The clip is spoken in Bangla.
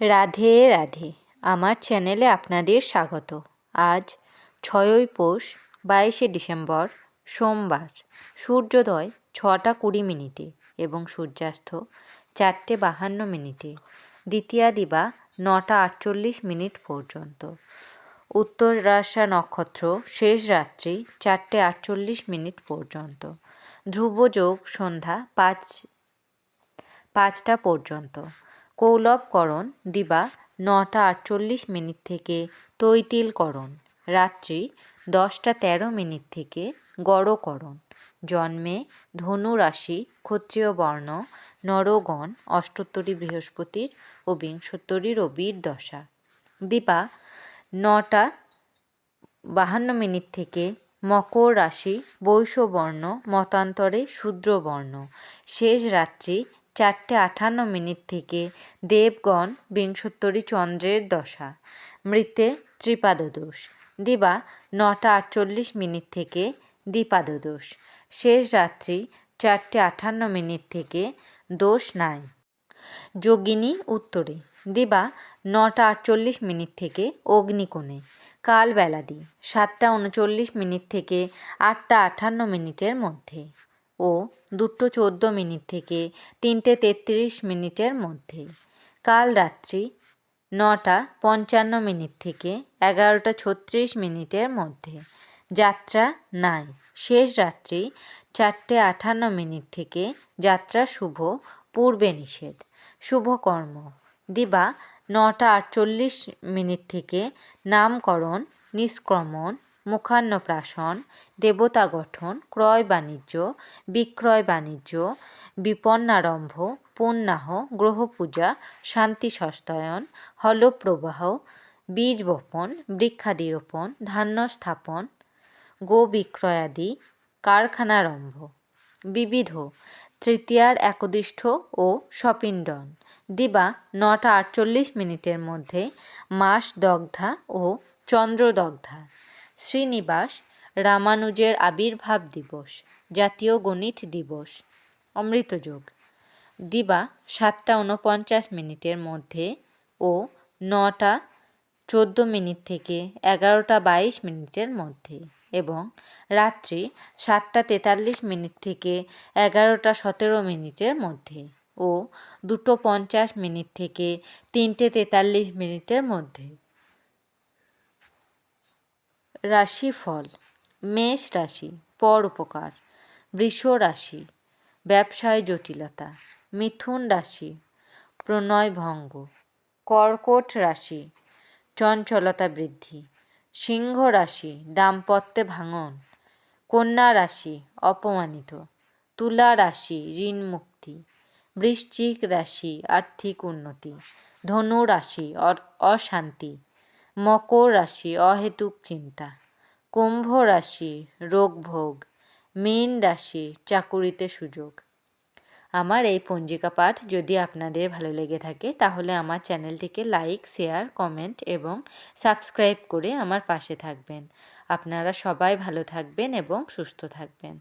রাধে রাধে। আমার চ্যানেলে আপনাদের স্বাগত। আজ ছয়ই পৌষ, বাইশে ডিসেম্বর, সোমবার। সূর্যোদয় ছটা কুড়ি মিনিটে এবং সূর্যাস্ত চারটে বাহান্ন মিনিটে। দ্বিতীয়া দিবা নটা আটচল্লিশ মিনিট পর্যন্ত। উত্তর উত্তরাশা নক্ষত্র শেষ রাত্রি চারটে আটচল্লিশ মিনিট পর্যন্ত। ধ্রুবযোগ সন্ধ্যা পাঁচ, পাঁচটা পর্যন্ত। কৌলবকরণ দিবা নটা আটচল্লিশ মিনিট থেকে তৈতিলকরণ। রাত্রি দশটা তেরো মিনিট থেকে গড়করণ। জন্মে ধনু রাশি ক্ষত্রিয় বর্ণ, নরগণ অষ্টোত্তরী বৃহস্পতির ও বিংশোত্তরী রবির দশা। দীপা নটা বাহান্ন মিনিট থেকে মকর রাশি বৈশ্যবর্ণ মতান্তরে শূদ্রবর্ণ। শেষ রাত্রি চারটে আটান্ন মিনিট থেকে দেবগণ বিংশোত্তরী চন্দ্রের দশা। মৃতে ত্রিপাদদোষ। দিবা নটা আটচল্লিশ মিনিট থেকে দ্বিপাদদোষ। শেষ রাত্রি চারটে আটান্ন মিনিট থেকে দোষ নাই। যোগিনী উত্তরে। দিবা নটা আটচল্লিশ মিনিট থেকে অগ্নিকোণে। কাল বেলাদি সাতটা উনচল্লিশ মিনিট থেকে আটটা আটান্ন মিনিটের মধ্যে। ও দুটো চোদ্দ মিনিট থেকে তিনটে তেত্রিশ মিনিটের মধ্যে। কাল রাত্রি নটা পঞ্চান্ন মিনিট থেকে এগারোটা ছত্রিশ মিনিটের মধ্যে। যাত্রা নাই। শেষ রাত্রি চারটে আটান্ন মিনিট থেকে যাত্রা শুভ, পূর্বে নিষেধ। শুভকর্ম দিবা নটা আটচল্লিশ মিনিট থেকে নামকরণ, নিষ্ক্রমণ মুখান্নপ্রাশন, দেবতা গঠন, ক্রয় বাণিজ্য, বিক্রয় বাণিজ্য, বিপন্নারম্ভ, পুণ্যাহ, গ্রহপূজা, শান্তি সস্তায়ন, হলপ্রবাহ বীজ বপন বৃক্ষাদিরোপণ ধান্য স্থাপন গো বিক্রয়াদি কারখানারম্ভ। বিবিধ, তৃতীয়ার একদিষ্ঠ ও সপিণ্ডন। দিবা নটা আটচল্লিশ মিনিটের মধ্যে মাস দগ্ধা ও চন্দ্রদগ্ধা। শ্রীনিবাস রামানুজের আবির্ভাব দিবস, জাতীয় গণিত দিবস, অমৃতযোগ। দিবা সাতটা উনপঞ্চাশ মিনিটের মধ্যে ও নটা চোদ্দ মিনিট থেকে এগারোটা বাইশ মিনিটের মধ্যে এবং রাত্রি সাতটা তেতাল্লিশ মিনিট থেকে এগারোটা সতেরো মিনিটের মধ্যে ও দুটো পঞ্চাশ মিনিট থেকে তিনটে তেতাল্লিশ মিনিটের মধ্যে। রাশিফল, মেষ রাশি, পর উপকার, বৃষ রাশি, ব্যবসায় জটিলতা, মিথুন রাশি, প্রণয় ভঙ্গ, কর্কট রাশি, চঞ্চলতা বৃদ্ধি, সিংহ রাশি, দাম্পত্যে ভাঙন, কন্যা রাশি, অপমানিত, তুলা রাশি, ঋণ মুক্তি, বৃশ্চিক রাশি, আর্থিক উন্নতি, ধনু রাশি অশান্তি মকর রাশি, অহেতুক চিন্তা। কুম্ভ রাশি রোগভোগ মীন রাশি, চাকুরিতে সুযোগ। আমার এই পঞ্জিকা পাঠ যদি আপনাদের ভালো লেগে থাকে, তাহলে আমার চ্যানেলটিকে লাইক, শেয়ার, কমেন্ট এবং সাবস্ক্রাইব করে আমার পাশে থাকবেন। আপনারা সবাই ভালো থাকবেন এবং সুস্থ থাকবেন।